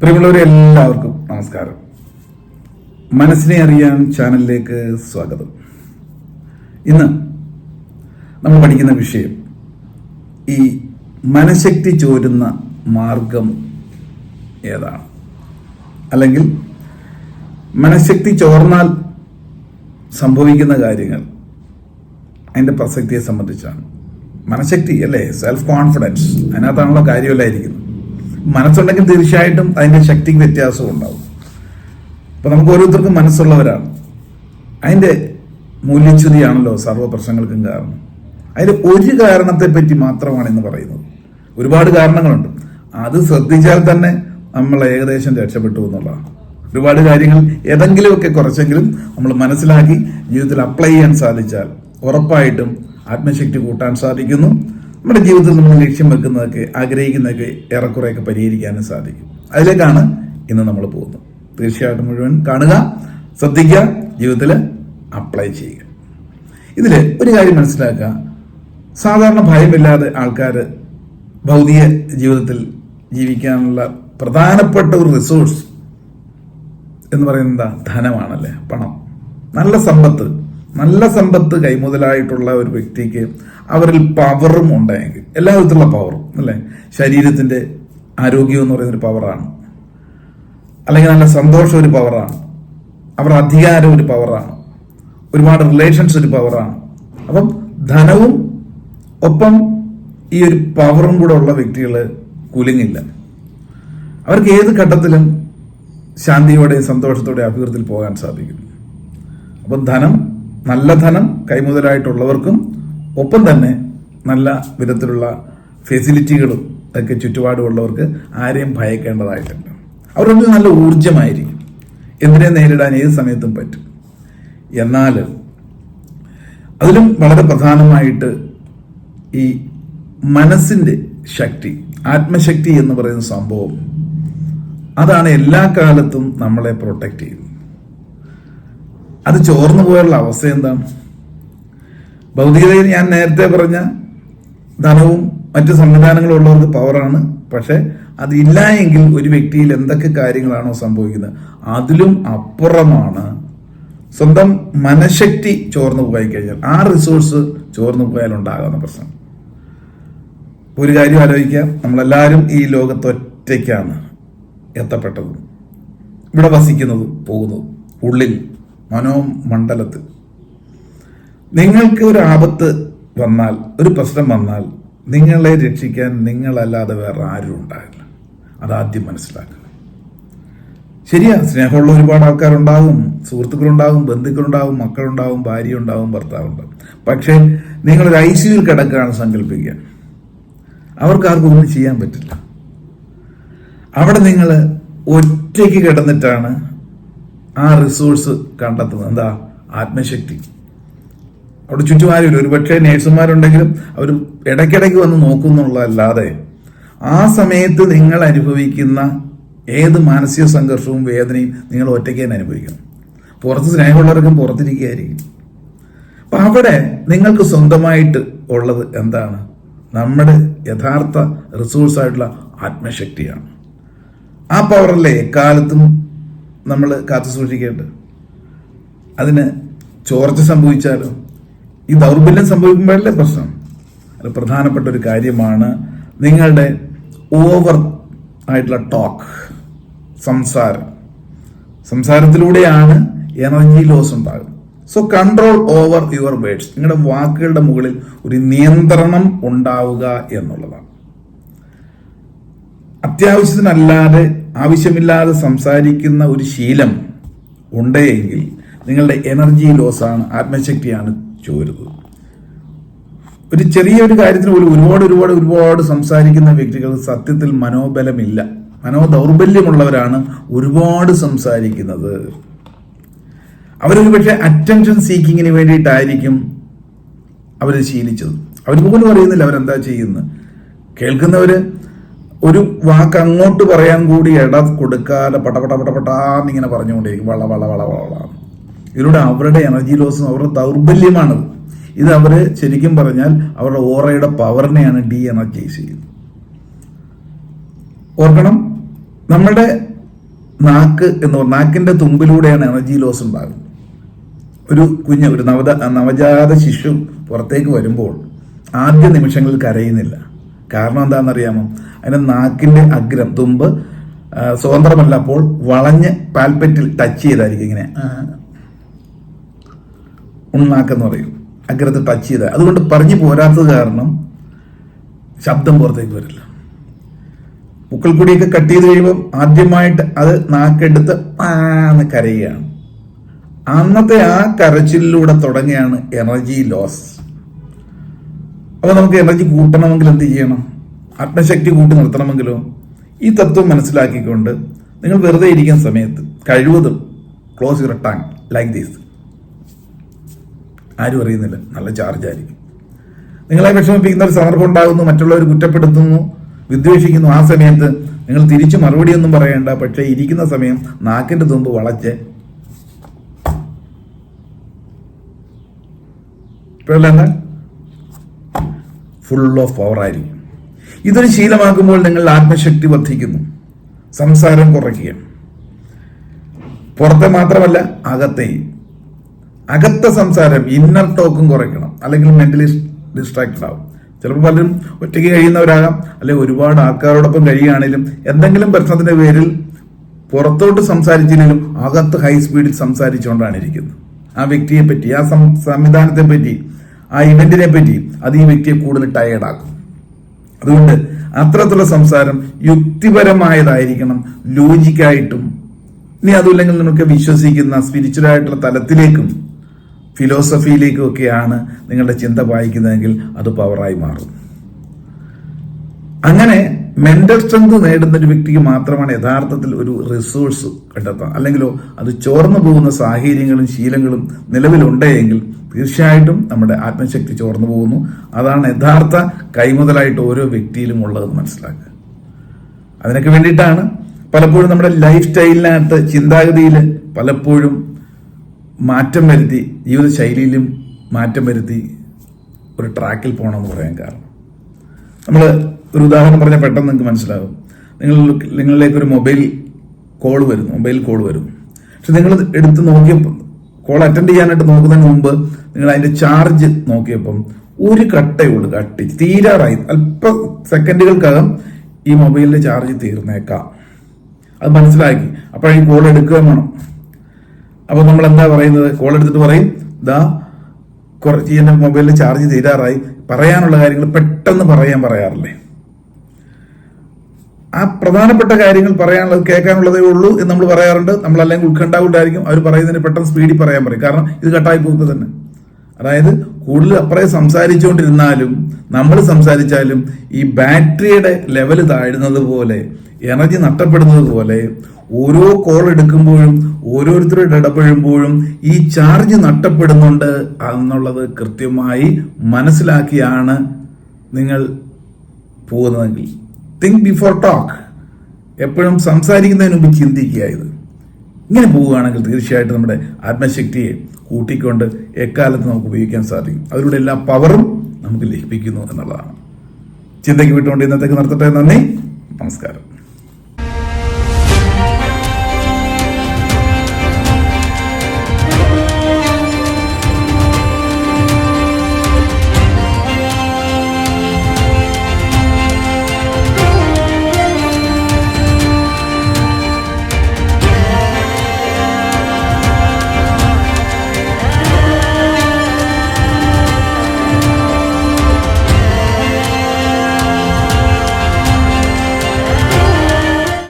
പ്രിയമുള്ളവരെ എല്ലാവർക്കും നമസ്കാരം. മനസ്സിനെ അറിയാൻ ചാനലിലേക്ക് സ്വാഗതം. ഇന്ന് നമ്മൾ പഠിക്കുന്ന വിഷയം ഈ മനഃശക്തി ചോരുന്ന മാർഗം ഏതാണ്? അല്ലെങ്കിൽ മനഃശക്തി ചോർന്നാൽ സംഭവിക്കുന്ന കാര്യങ്ങൾ അതിന്റെ പ്രസക്തിയെ സംബന്ധിച്ചാണ്. മനഃശക്തി അല്ലേ? സെൽഫ് കോൺഫിഡൻസ് അതിനകത്താണല്ലോ കാര്യമല്ലായിരിക്കുന്നത് മനസ്സുണ്ടെങ്കിൽ തീർച്ചയായിട്ടും അതിന്റെ ശക്തിക്ക് വ്യത്യാസവും ഉണ്ടാവും. അപ്പൊ നമുക്ക് ഓരോരുത്തർക്കും മനസ്സുള്ളവരാണ്. അതിന്റെ മൂല്യച്യുതിയാണല്ലോ സർവ പ്രശ്നങ്ങൾക്കും കാരണം. അതിൽ ഒരു കാരണത്തെ പറ്റി മാത്രമാണ് ഇന്ന് പറയുന്നത്. ഒരുപാട് കാരണങ്ങളുണ്ട്. അത് ശ്രദ്ധിച്ചാൽ തന്നെ നമ്മൾ ഏകദേശം രക്ഷപ്പെട്ടു എന്നുള്ളതാണ്. ഒരുപാട് കാര്യങ്ങൾ ഏതെങ്കിലുമൊക്കെ കുറച്ചെങ്കിലും നമ്മൾ മനസ്സിലാക്കി ജീവിതത്തിൽ അപ്ലൈ ചെയ്യാൻ സാധിച്ചാൽ ഉറപ്പായിട്ടും ആത്മശക്തി കൂട്ടാൻ സാധിക്കുന്നു. നമ്മുടെ ജീവിതത്തിൽ നമ്മൾ ലക്ഷ്യം വെക്കുന്നതൊക്കെ ആഗ്രഹിക്കുന്നതൊക്കെ ഏറെക്കുറെയൊക്കെ പരിഹരിക്കാനും സാധിക്കും. അതിലേക്കാണ് ഇന്ന് നമ്മൾ പോകുന്നത്. തീർച്ചയായിട്ടും മുഴുവൻ കാണുക ശ്രദ്ധിക്കുക ജീവിതത്തിൽ അപ്ലൈ ചെയ്യുക. ഇതിൽ ഒരു കാര്യം മനസ്സിലാക്കുക. സാധാരണ ഭയമില്ലാതെ ആൾക്കാർ ഭൗതിക ജീവിതത്തിൽ ജീവിക്കാനുള്ള പ്രധാനപ്പെട്ട ഒരു റിസോഴ്സ് എന്ന് പറയുന്നത് ധനമാണല്ലേ? പണം. നല്ല സമ്പത്ത് നല്ല സമ്പത്ത് കൈമുതലായിട്ടുള്ള ഒരു വ്യക്തിക്ക് അവരിൽ പവറും ഉണ്ടായെങ്കിൽ എല്ലാ വിധത്തിലുള്ള പവറും അല്ലേ? ശരീരത്തിന്റെ ആരോഗ്യം എന്ന് പറയുന്നൊരു പവറാണ്. അല്ലെങ്കിൽ നല്ല സന്തോഷം ഒരു പവറാണ്. അവരുടെ അധികാരം ഒരു പവറാണ്. ഒരുപാട് റിലേഷൻസ് ഒരു പവറാണ്. അപ്പം ധനവും ഒപ്പം ഈ ഒരു പവറും കൂടെ ഉള്ള വ്യക്തികൾ കുലുങ്ങില്ല. അവർക്ക് ഏത് ഘട്ടത്തിലും ശാന്തിയോടെയും സന്തോഷത്തോടെയും അഭിവൃദ്ധിയിൽ പോകാൻ സാധിക്കും. അപ്പം ധനം നല്ല ധനം കൈമുതലായിട്ടുള്ളവർക്കും ഒപ്പം തന്നെ നല്ല വിധത്തിലുള്ള ഫെസിലിറ്റികളും ഒക്കെ ചുറ്റുപാടുമുള്ളവർക്ക് ആരെയും ഭയക്കേണ്ടതായിട്ടുണ്ട്. അവരുടെ നല്ല ഊർജമായിരിക്കും എന്തിനെ നേരിടാൻ ഏത് സമയത്തും പറ്റും. എന്നാൽ അതിലും വളരെ പ്രധാനമായിട്ട് ഈ മനസ്സിന്റെ ശക്തി ആത്മശക്തി എന്ന് പറയുന്ന സംഭവം അതാണ് എല്ലാ കാലത്തും നമ്മളെ പ്രൊട്ടക്റ്റ് ചെയ്യുന്നത്. അത് ചോർന്നു പോയുള്ള അവസ്ഥ എന്താണ്? ഭൗതികതയിൽ ഞാൻ നേരത്തെ പറഞ്ഞ ധനവും മറ്റ് സംവിധാനങ്ങളും ഉള്ളവർക്ക് പവറാണ്. പക്ഷെ അതില്ല എങ്കിൽ ഒരു വ്യക്തിയിൽ എന്തൊക്കെ കാര്യങ്ങളാണോ സംഭവിക്കുന്നത്? അതിലും അപ്പുറമാണ് സ്വന്തം മനഃശക്തി ചോർന്നു പോയി കഴിഞ്ഞാൽ. ആ റിസോഴ്സ് ചോർന്നു പോയാൽ ഉണ്ടാകുന്ന പ്രശ്നം. ഒരു കാര്യം ആലോചിക്കുക. നമ്മളെല്ലാവരും ഈ ലോകത്ത് ഒറ്റയ്ക്കാണ് എത്തപ്പെട്ടതും ഇവിടെ വസിക്കുന്നതും പോകുന്നതും ഉള്ളിൽ മനോമണ്ഡലത്തിൽ. നിങ്ങൾക്ക് ഒരു ആപത്ത് വന്നാൽ ഒരു പ്രശ്നം വന്നാൽ നിങ്ങളെ രക്ഷിക്കാൻ നിങ്ങളല്ലാതെ വേറെ ആരും ഉണ്ടാകില്ല. അതാദ്യം മനസ്സിലാക്കുക. ശരിയാ സ്നേഹമുള്ള ഒരുപാട് ആൾക്കാരുണ്ടാകും സുഹൃത്തുക്കളുണ്ടാകും ബന്ധുക്കളുണ്ടാകും മക്കളുണ്ടാകും ഭാര്യ ഉണ്ടാകും ഭർത്താവുണ്ടാകും പക്ഷേ നിങ്ങളൊരു ഐ സിയിൽ കിടക്കുകയാണ് സങ്കല്പിക്കുക. അവർക്കാർക്കും ഒന്നും ചെയ്യാൻ പറ്റില്ല. അവിടെ നിങ്ങൾ ഒറ്റയ്ക്ക് കിടന്നിട്ടാണ് ആ റിസോഴ്സ് കണ്ടെത്തുന്നത്. എന്താ? ആത്മശക്തി. അവിടെ ചുറ്റും ആരുമില്ല. ഒരു പക്ഷേ നേഴ്സുമാരുണ്ടെങ്കിലും അവർ ഇടയ്ക്കിടയ്ക്ക് വന്ന് നോക്കുന്നുള്ളതല്ലാതെ ആ സമയത്ത് നിങ്ങൾ അനുഭവിക്കുന്ന ഏത് മാനസിക സംഘർഷവും വേദനയും നിങ്ങൾ ഒറ്റയ്ക്ക് തന്നെ അനുഭവിക്കണം. പുറത്ത് സ്നേഹമുള്ളവർക്കും പുറത്തിരിക്കുകയായിരിക്കും. അപ്പം അവിടെ നിങ്ങൾക്ക് സ്വന്തമായിട്ട് ഉള്ളത് എന്താണ്? നമ്മുടെ യഥാർത്ഥ റിസോഴ്സായിട്ടുള്ള ആത്മശക്തിയാണ്. ആ പവറല്ലേ എക്കാലത്തും നമ്മൾ കാത്തു സൂക്ഷിക്കേണ്ടത്. അതിന് ചോർച്ച സംഭവിച്ചാലും? ഈ ദൗർബല്യം സംഭവിക്കുമ്പോഴല്ലേ പ്രശ്നം? അത് പ്രധാനപ്പെട്ട ഒരു കാര്യമാണ്. നിങ്ങളുടെ ഓവർ ആയിട്ടുള്ള ടോക്ക് സംസാരം. സംസാരത്തിലൂടെയാണ് എനർജി ലോസ് ഉണ്ടാകുന്നത്. So control over your words നിങ്ങളുടെ വാക്കുകളുടെ മുകളിൽ ഒരു നിയന്ത്രണം ഉണ്ടാവുക എന്നുള്ളതാണ്. അത്യാവശ്യത്തിനല്ലാതെ ആവശ്യമില്ലാതെ സംസാരിക്കുന്ന ഒരു ശീലം ഉണ്ടെങ്കിൽ നിങ്ങളുടെ എനർജി ലോസാണ് ആത്മശക്തിയാണ് ചോരുന്നത്. ഒരു ചെറിയൊരു കാര്യത്തിന് പോലും ഒരുപാട് ഒരുപാട് ഒരുപാട് സംസാരിക്കുന്ന വ്യക്തികൾ സത്യത്തിൽ മനോബലമില്ല. മനോദൗർബല്യമുള്ളവരാണ് ഒരുപാട് സംസാരിക്കുന്നത്. അവരൊരു പക്ഷേ അറ്റൻഷൻ സീക്കിങ്ങിന് വേണ്ടിയിട്ടായിരിക്കും അവർ ശീലിച്ചത്. അവർ പോലും അറിയുന്നില്ല അവരെന്താ ചെയ്യുന്നത്. കേൾക്കുന്നവര് ഒരു വാക്ക് അങ്ങോട്ട് പറയാൻ കൂടി ഇട കൊടുക്കാതെ പടപട പട പട പട്ടാന്നിങ്ങനെ പറഞ്ഞുകൊണ്ടേയിരിക്കും വള വള വള വള ഇതിലൂടെ അവരുടെ എനർജി ലോസും അവരുടെ ദൗർബല്യമാണത് ഇത് അവർ ശരിക്കും പറഞ്ഞാൽ അവരുടെ ഓറയുടെ പവറിനെയാണ് ഡി എനർജൈസ് ചെയ്യുന്നത്. ഓർക്കണം നമ്മുടെ നാക്ക് എന്ന് പറഞ്ഞ നാക്കിന്റെ തുമ്പിലൂടെയാണ് എനർജി ലോസ് ഉണ്ടാകുന്നത്. ഒരു കുഞ്ഞ് ഒരു നവജാത ശിശു പുറത്തേക്ക് വരുമ്പോൾ ആദ്യ നിമിഷങ്ങളിൽ കരയുന്നില്ല. കാരണം എന്താണെന്നറിയാമോ? അതിന്റെ നാക്കിന്റെ അഗ്രം തുമ്പ് സ്വതന്ത്രമല്ല അപ്പോൾ വളഞ്ഞ് പാൽപ്പറ്റിൽ ടച്ച് ചെയ്തായിരിക്കും ഇങ്ങനെ. ഉണ്ണാക്കെന്ന് പറയും. അഗ്രത്തിൽ ടച്ച് ചെയ്ത അതുകൊണ്ട് പറഞ്ഞു പോരാത്തത് കാരണം ശബ്ദം പുറത്തേക്ക് വരില്ല. മുക്കൽക്കുടിയൊക്കെ കട്ട് ചെയ്ത് കഴിയുമ്പോൾ ആദ്യമായിട്ട് അത് നാക്കെടുത്ത് ആന്ന് കരയുകയാണ്. അന്നത്തെ ആ കരച്ചിലൂടെ തുടങ്ങിയാണ് എനർജി ലോസ് അപ്പൊ നമുക്ക് എനർജി കൂട്ടണമെങ്കിൽ എന്ത് ചെയ്യണം? ആത്മശക്തി കൂട്ടി നിർത്തണമെങ്കിലോ? ഈ തത്വം മനസ്സിലാക്കിക്കൊണ്ട് നിങ്ങൾ വെറുതെ ഇരിക്കുന്ന സമയത്ത് കഴിവതും close your tongue like these ആരും അറിയുന്നില്ല. നല്ല ചാർജ് ആയിരിക്കും. നിങ്ങളെ വിഷമിപ്പിക്കുന്ന ഒരു സന്ദർഭം ഉണ്ടാകുന്നു മറ്റുള്ളവർ കുറ്റപ്പെടുത്തുന്നു വിദ്വേഷിക്കുന്നു. ആ സമയത്ത് നിങ്ങൾ തിരിച്ചു മറുപടി ഒന്നും പറയേണ്ട. പക്ഷേ ഇരിക്കുന്ന സമയം നാക്കിന്റെ തുമ്പ് വളച്ച്. ഇപ്പോഴല്ല ഫുൾ ഓഫ് പവർ ആയിരിക്കും. ഇതൊരു ശീലമാക്കുമ്പോൾ നിങ്ങൾ ആത്മശക്തി വർദ്ധിക്കുന്നു. സംസാരം കുറയ്ക്കുക. പുറത്തെ മാത്രമല്ല അകത്തെയും അകത്ത സംസാരം ഇന്നർ ടോക്കും കുറയ്ക്കണം. അല്ലെങ്കിൽ മെന്റലി ഡിസ്ട്രാക്റ്റഡ് ആവും. ചിലപ്പോൾ പലരും ഒറ്റയ്ക്ക് കഴിയുന്നവരാകാം. അല്ലെങ്കിൽ ഒരുപാട് ആൾക്കാരോടൊപ്പം കഴിയുകയാണെങ്കിലും എന്തെങ്കിലും പ്രശ്നത്തിന്റെ പേരിൽ പുറത്തോട്ട് സംസാരിച്ചില്ലെങ്കിലും അകത്ത് ഹൈ സ്പീഡിൽ സംസാരിച്ചുകൊണ്ടാണ് ഇരിക്കുന്നത്. ആ വ്യക്തിയെ പറ്റി ആ സംവിധാനത്തെ പറ്റി ആ ഇവന്റിനെ പറ്റി അത് ഈ വ്യക്തിയെ കൂടുതൽ ടയേർഡാക്കും അതുകൊണ്ട് അത്തരത്തിലുള്ള സംസാരം യുക്തിപരമായതായിരിക്കണം ലോജിക്കായിട്ടും ഇനി അതുമില്ലെങ്കിൽ നമുക്ക് വിശ്വസിക്കുന്ന സ്പിരിച്വൽ ആയിട്ടുള്ള തലത്തിലേക്കും ഫിലോസഫിയിലേക്കും ഒക്കെയാണ് നിങ്ങളുടെ ചിന്ത വായിക്കുന്നതെങ്കിൽ അത് പവറായി മാറും. അങ്ങനെ മെന്റൽ സ്ട്രെങ്ത് നേടുന്ന ഒരു വ്യക്തിക്ക് മാത്രമാണ് യഥാർത്ഥത്തിൽ ഒരു റിസോഴ്സ് കണ്ടെത്താം അല്ലെങ്കിലോ അത് ചോർന്നു പോകുന്ന സാഹചര്യങ്ങളും ശീലങ്ങളും നിലവിലുണ്ടെങ്കിൽ തീർച്ചയായിട്ടും നമ്മുടെ ആത്മശക്തി ചോർന്നു പോകുന്നു. അതാണ് യഥാർത്ഥ കൈമുതലായിട്ട് ഓരോ വ്യക്തിയിലും ഉള്ളതെന്ന് മനസ്സിലാക്കുക. അതിനൊക്കെ വേണ്ടിയിട്ടാണ് പലപ്പോഴും നമ്മുടെ ലൈഫ് സ്റ്റൈലിനകത്ത് ചിന്താഗതിയിൽ പലപ്പോഴും മാറ്റം വരുത്തി ജീവിതശൈലിയിലും മാറ്റം വരുത്തി ഒരു ട്രാക്കിൽ പോകണമെന്ന് പറയാൻ കാരണം. നമ്മൾ ഒരു ഉദാഹരണം പറഞ്ഞാൽ പെട്ടെന്ന് നിങ്ങൾക്ക് മനസ്സിലാകും നിങ്ങൾ നിങ്ങളിലേക്ക് ഒരു മൊബൈൽ കോൾ വരുന്നു. മൊബൈൽ കോൾ വരുന്നു പക്ഷെ നിങ്ങൾ എടുത്ത് നോക്കിയപ്പോൾ കോൾ അറ്റൻഡ് ചെയ്യാനായിട്ട് നോക്കുന്നതിന് മുമ്പ് നിങ്ങൾ അതിന്റെ ചാർജ് നോക്കിയപ്പം ഒരു കട്ടേ ഉള്ളൂ കട്ടി. തീരാറായി. അല്പ സെക്കൻഡുകൾക്കകം ഈ മൊബൈലിന്റെ ചാർജ് തീർന്നേക്കാം. അത് മനസ്സിലാക്കി. ഈ കോൾ എടുക്കുക വേണം. അപ്പോൾ നമ്മൾ എന്താ പറയുന്നത്? കോൾ എടുത്തിട്ട് പറയും ദാ കുറച്ച് എന്റെ മൊബൈലിൽ ചാർജ് തീരാറായി. പറയാനുള്ള കാര്യങ്ങൾ പെട്ടെന്ന് പറയാൻ പറയാറില്ലേ? ആ പ്രധാനപ്പെട്ട കാര്യങ്ങൾ പറയാനുള്ളത് കേൾക്കാനുള്ളതേ ഉള്ളൂ എന്ന് നമ്മൾ പറയാറുണ്ട്. നമ്മൾ അല്ലെങ്കിൽ ഉത്കണ്ഠാവുണ്ടായിരിക്കും അവർ പറയുന്നതിന് പെട്ടെന്ന് സ്പീഡിൽ പറയാൻ പറയും. കാരണം ഇത് കട്ടായി പോകുന്നത് തന്നെ. അതായത് കൂടുതൽ അപ്പുറേ സംസാരിച്ചുകൊണ്ടിരുന്നാലും നമ്മൾ സംസാരിച്ചാലും ഈ ബാറ്ററിയുടെ ലെവൽ താഴുന്നത് പോലെ എനർജി നഷ്ടപ്പെടുന്നത് പോലെ ഓരോ കോൾ എടുക്കുമ്പോഴും ഓരോരുത്തരോട് ഇടപെടുമ്പോഴും ഈ ചാർജ് നഷ്ടപ്പെടുന്നുണ്ട് എന്നുള്ളത് കൃത്യമായി മനസ്സിലാക്കിയാണ് നിങ്ങൾ പോകുന്നതെങ്കിൽ. തിങ്ക് ബിഫോർ ടോക്ക് എപ്പോഴും സംസാരിക്കുന്നതിന് മുമ്പ് ചിന്തിക്കുക ഇത്. ഇങ്ങനെ പോവുകയാണെങ്കിൽ തീർച്ചയായിട്ടും നമ്മുടെ ആത്മശക്തിയെ കൂട്ടിക്കൊണ്ട് എക്കാലത്ത് നമുക്ക് ഉപയോഗിക്കാൻ സാധിക്കും. അതിലൂടെ എല്ലാ പവറും നമുക്ക് ലഭിക്കുന്നു എന്നുള്ളതാണ്. ചിന്തയ്ക്ക് വിട്ടുകൊണ്ട് ഇന്നത്തേക്ക് നിർത്തട്ടെ. നന്ദി. നമസ്കാരം.